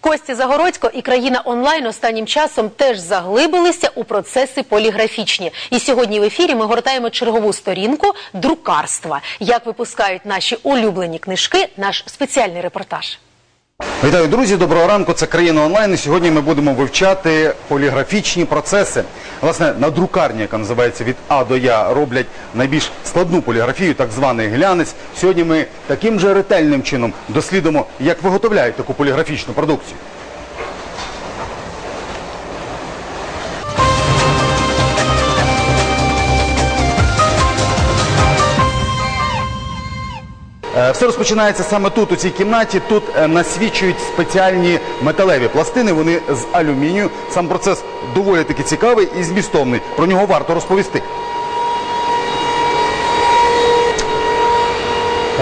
Костя Загородько і країна онлайн останнім часом теж заглибилися у процеси поліграфічні. І сьогодні в ефірі ми гортаємо чергову сторінку друкарства. Як випускають наші улюблені книжки, наш спеціальний репортаж. Вітаю, друзі! Доброго ранку. Це країна онлайн. І сьогодні ми будемо вивчати поліграфічні процеси. Власне, на друкарні, яка називається від А до Я, роблять найбільш складну поліграфію, так званий глянець. Сьогодні ми таким же ретельним чином дослідимо, як виготовляють таку поліграфічну продукцію. Все розпочинається саме тут, у цій кімнаті. Тут е, насвічують спеціальні металеві пластини. Вони з алюмінію. Сам процес доволі таки цікавий і змістовний. Про нього варто розповісти.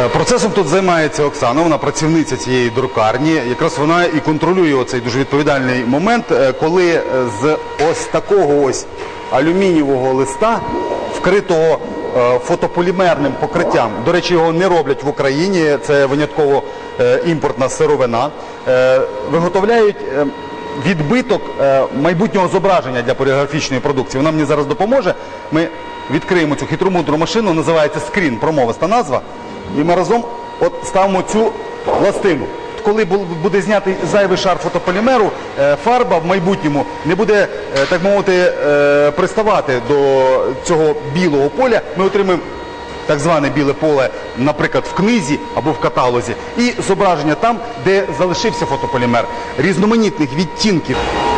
Е, Процесом тут займається Оксана, вона працівниця цієї друкарні. Якраз вона і контролює оцей дуже відповідальний момент, е, коли е, з ось такого ось алюмінієвого листа, вкритого е, фотополімерним покриттям. До речі, його не роблять в Україні, це винятково е, імпортна сировина. е, Виготовляють е, відбиток е, майбутнього зображення для поліграфічної продукції. Вона мені зараз допоможе. Ми відкриємо цю хитромудру машину, називається скрін, промовиста назва. І ми разом от ставимо цю пластину. Коли буде знятий зайвий шар фотополімеру, е, фарба в майбутньому не буде, е, так мовити, е, приставати до цього білого поля. Ми отримаємо так зване біле поле, наприклад, в книзі або в каталозі, і зображення там, де залишився фотополімер, різноманітних відтінків.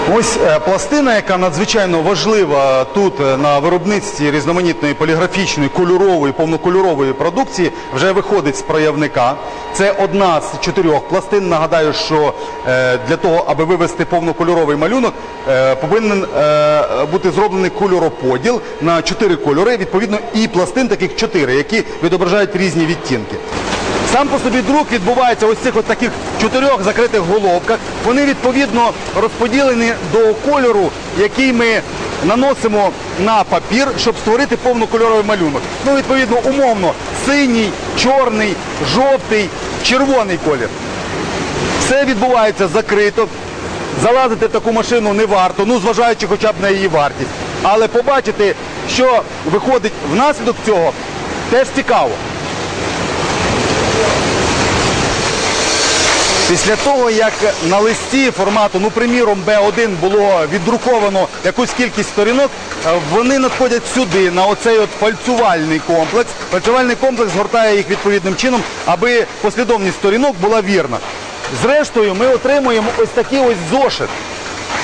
Ось е, пластина, яка надзвичайно важлива тут е, на виробництві різноманітної поліграфічної, кольорової, повнокольорової продукції, вже виходить з проявника. Це одна з чотирьох пластин. Нагадаю, що е, для того, аби вивести повнокольоровий малюнок, повинен бути зроблений кольороподіл на чотири кольори. Відповідно, і пластин таких чотири, які відображають різні відтінки. Сам по собі друк відбувається ось цих таких чотирьох закритих головках. Вони відповідно розподілені до кольору, який ми наносимо на папір, щоб створити повнокольоровий малюнок. Ну, відповідно, умовно, синій, чорний, жовтий, червоний колір. Все відбувається закрито. Залазити в таку машину не варто, ну зважаючи хоча б на її вартість. Але побачити, що виходить внаслідок цього, теж цікаво. Після того, як на листі формату, ну приміром Б1 було віддруковано якусь кількість сторінок, е, вони надходять сюди, на оцей от фальцювальний комплекс. Фальцювальний комплекс згортає їх відповідним чином, аби послідовність сторінок була вірна. Зрештою, ми отримуємо ось такий ось зошит.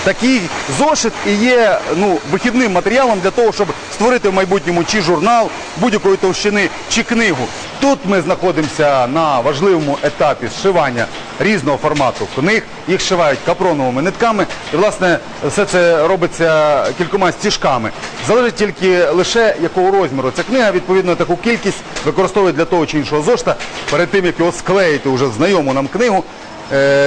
Такий зошит і є ну, вихідним матеріалом для того, щоб створити в майбутньому чи журнал будь-якої товщини, чи книгу. Тут ми знаходимося на важливому етапі зшивання різного формату книг. Їх зшивають капроновими нитками. І, власне, все це робиться кількома стіжками. Залежить тільки лише якого розміру ця книга, відповідно, таку кількість використовують для того чи іншого зошита. Перед тим, як його склеїти вже знайому нам книгу,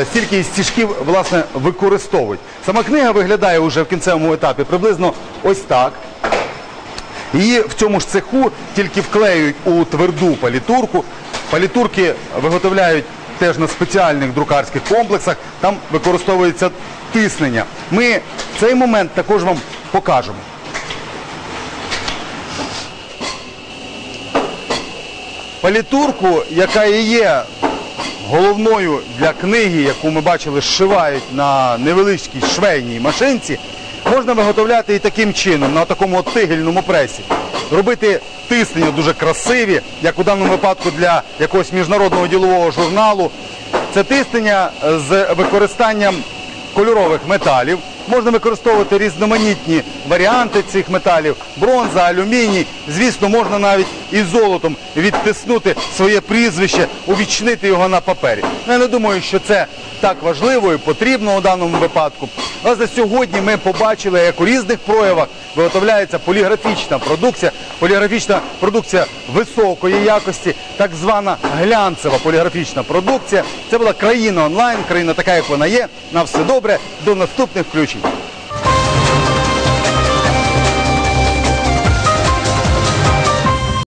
стільки стіжків власне використовують. Сама книга виглядає вже в кінцевому етапі приблизно ось так. Її в цьому ж цеху тільки вклеюють у тверду палітурку. Палітурки виготовляють теж на спеціальних друкарських комплексах. Там використовується тиснення. Ми цей момент також вам покажемо. Палітурку, яка і є головною для книги, яку ми бачили, зшивають на невеличкій швейній машинці, можна виготовляти і таким чином, на такому тигельному пресі. Робити тиснення дуже красиві, як у даному випадку для якогось міжнародного ділового журналу. Це тиснення з використанням кольорових металів. Можна використовувати різноманітні варіанти цих металів, бронза, алюміній. Звісно, можна навіть із золотом відтиснути своє прізвище, увічнити його на папері. Ну, Я не думаю, що це так важливо і потрібно у даному випадку. Власне, сьогодні ми побачили, як у різних проявах виготовляється поліграфічна продукція, поліграфічна продукція високої якості, так звана глянцева поліграфічна продукція. Це була країна онлайн, країна така, як вона є. На все добре. До наступних включень.